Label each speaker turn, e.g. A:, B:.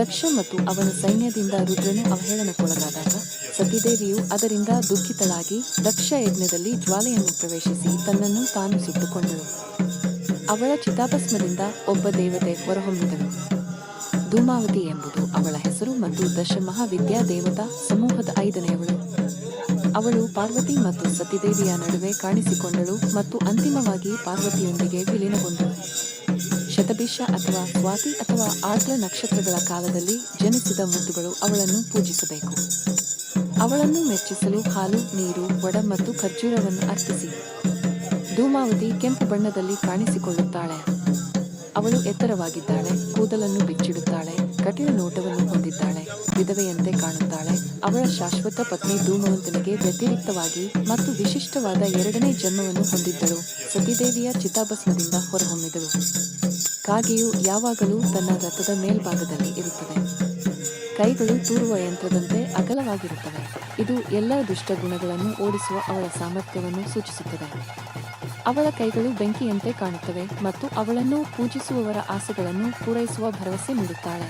A: ದಕ್ಷ ಮತ್ತು ಅವನ ಸೈನ್ಯದಿಂದ ರುದ್ರನು ಅವಹೇಳನಕ್ಕೊಳಗಾದಾಗ ಸತಿದೇವಿಯು ಅದರಿಂದ ದುಃಖಿತಳಾಗಿ ದಕ್ಷ ಯಜ್ಞದಲ್ಲಿ ಜ್ವಾಲೆಯನ್ನು ಪ್ರವೇಶಿಸಿ ತನ್ನನ್ನು ತಾನು ಸುಟ್ಟುಕೊಂಡಳು. ಅವಳ ಚಿತಾಭಸ್ಮದಿಂದ ಒಬ್ಬ ದೇವತೆ ಹೊರಹೊಮ್ಮಿದಳು. ಧೂಮಾವತಿ ಎಂಬುದು ಅವಳ ಹೆಸರು ಮತ್ತು ದಶ ಮಹಾವಿದ್ಯಾ ದೇವತಾ ಸಮೂಹದ ಐದನೆಯವಳು ಅವಳು ಪಾರ್ವತಿ ಮತ್ತು ಸತಿದೇವಿಯ ನಡುವೆ ಕಾಣಿಸಿಕೊಂಡಳು ಮತ್ತು ಅಂತಿಮವಾಗಿ ಪಾರ್ವತಿಯೊಂದಿಗೆ ವಿಲೀನಗೊಂಡಳು. ಶತಭಿಷ ಅಥವಾ ಸ್ವಾತಿ ಅಥವಾ ಆರ್ದ್ರ ನಕ್ಷತ್ರಗಳ ಕಾಲದಲ್ಲಿ ಜನಿಸಿದ ಮುದ್ದುಗಳು ಅವಳನ್ನು ಪೂಜಿಸಬೇಕು. ಅವಳನ್ನು ಮೆಚ್ಚಿಸಲು ಹಾಲು, ನೀರು ಒಡ ಮತ್ತು ಖರ್ಜೂರವನ್ನು ಅರ್ಪಿಸಿ. ಧೂಮಾವತಿ ಕೆಂಪು ಬಣ್ಣದಲ್ಲಿ ಕಾಣಿಸಿಕೊಳ್ಳುತ್ತಾಳೆ. ಅವಳು ಎತ್ತರವಾಗಿದ್ದಾಳೆ, ಕೂದಲನ್ನು ಬಿಚ್ಚಿಡುತ್ತಾಳೆ, ಕಠಿಣ ನೋಟವನ್ನು ಹೊಂದಿದ್ದಾಳೆ, ವಿಧವೆಯಂತೆ ಕಾಣುತ್ತಾಳೆ. ಅವಳ ಶಾಶ್ವತ ಪತ್ನಿ ಧೂಮವಂತನಿಗೆ ವ್ಯತಿರಿಕ್ತವಾಗಿ ಮತ್ತು ವಿಶಿಷ್ಟವಾದ ಎರಡನೇ ಜನ್ಮವನ್ನು ಹೊಂದಿದ್ದಳು. ಸತಿದೇವಿಯ ಚಿತಾಭಸ್ಮದಿಂದ ಹೊರಹೊಮ್ಮಿದಳು. ಕಾಗೆಯು ಯಾವಾಗಲೂ ತನ್ನ ರಥದ ಮೇಲ್ಭಾಗದಲ್ಲಿ ಇರುತ್ತದೆ. ಕೈಗಳು ತೂರುವ ಯಂತ್ರದಂತೆ ಅಗಲವಾಗಿರುತ್ತವೆ. ಇದು ಎಲ್ಲ ದುಷ್ಟ ಗುಣಗಳನ್ನು ಓಡಿಸುವ ಅವಳ ಸಾಮರ್ಥ್ಯವನ್ನು ಸೂಚಿಸುತ್ತದೆ. ಅವಳ ಕೈಗಳು ಬೆಂಕಿಯಂತೆ ಕಾಣುತ್ತವೆ ಮತ್ತು ಅವಳನ್ನು ಪೂಜಿಸುವವರ ಆಸೆಗಳನ್ನು ಪೂರೈಸುವ ಭರವಸೆ ನೀಡುತ್ತಾಳೆ.